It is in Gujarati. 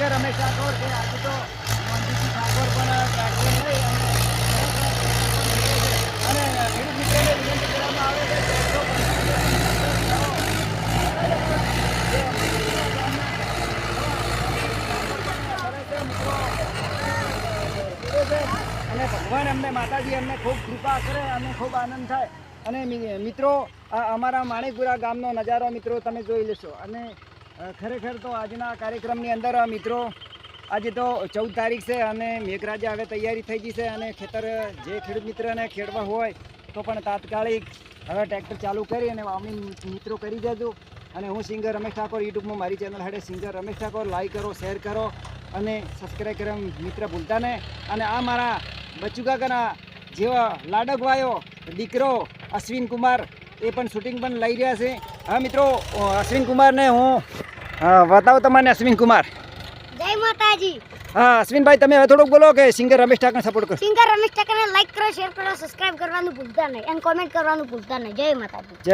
સિંગર રમેશ ઠાકોર છે. આજે તો મોહનજી ઠાકોર પણ ટ્રેક્ટર લઈ અને ખેડૂત મિત્રોને વિનંતી કરવામાં આવે છે અને ભગવાન અમને, માતાજી અમને ખૂબ કૃપા કરે અને ખૂબ આનંદ થાય. અને મિત્રો અમારા માણેકપુરા ગામનો નજારો મિત્રો તમે જોઈ લેશો. અને ખરેખર તો આજના કાર્યક્રમની અંદર મિત્રો, આજે તો ચૌદ તારીખ છે અને મેઘરાજા હવે તૈયારી થઈ ગઈ છે અને ખેતર જે ખેડૂત મિત્રને ખેડવા હોય તો પણ તાત્કાલિક હવે ટ્રેક્ટર ચાલુ કરી અને વાવણી મિત્રો કરી દેજો. અને હું સિંગર રમેશ ઠાકોર, યુટ્યુબમાં મારી ચેનલ હેડે સિંગર રમેશ ઠાકોર. લાઈક કરો શેર કરો અને સબસ્ક્રાઈબ કરવા મિત્ર ભૂલતા ને. અને આ મારા બચુકાકાના જેવા લાડકવાયો દીકરો અશ્વિન કુમાર એ પણ શૂટિંગ પણ લઈ રહ્યા છે. હા, મિત્રો અશ્વિન કુમારને હું અ, બતાવો તમને અશ્વિન કુમાર. જય માતાજી. હા અશ્વિનભાઈ તમે હવે થોડુંક બોલો કે સિંગર રમેશ ઠાકરને સપોર્ટ કરો. સિંગર રમેશ ઠાકરને લાઈક કરો શેર કરો સબસ્ક્રાઇબ કરવાનું ભૂલતા નહીં અને કોમેન્ટ કરવાનું ભૂલતા નહીં. જય માતાજી.